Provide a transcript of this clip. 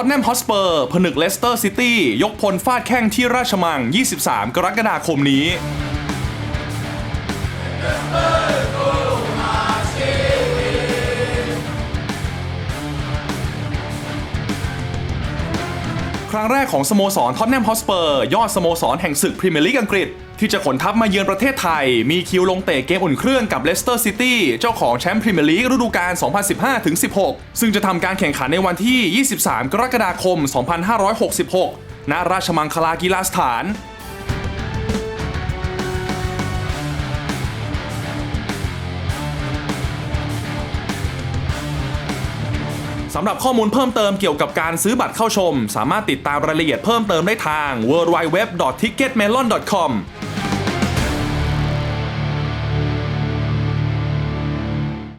ท็อตแนมฮอสเปอร์ ผนึกเลสเตอร์ซิตี้ ยกพลฟาดแข้งที่ราชมัง 23 กรกฎาคมนี้ ครั้งแรกของสโมสรท็อตแนมฮอสเปอร์ยอดสโมสรแห่งศึกพรีเมียร์ลีกอังกฤษ ที่จะขนทัพมาเยือนประเทศไทย มีคิวลงเตะเกมอุ่นเครื่องกับเลสเตอร์ซิตี้เจ้าของแชมป์พรีเมียร์ลีกฤดูกาล 2015-16 ซึ่งจะทำการแข่งขันในวันที่ 23 กรกฎาคม 2566 ณ ราชมังคลากีฬาสถาน สำหรับข้อมูลเพิ่มเติมเกี่ยวกับการซื้อบัตรเข้าชม สามารถติดตามรายละเอียดเพิ่มเติมได้ทาง w w w t i c k e t m e l o n c o m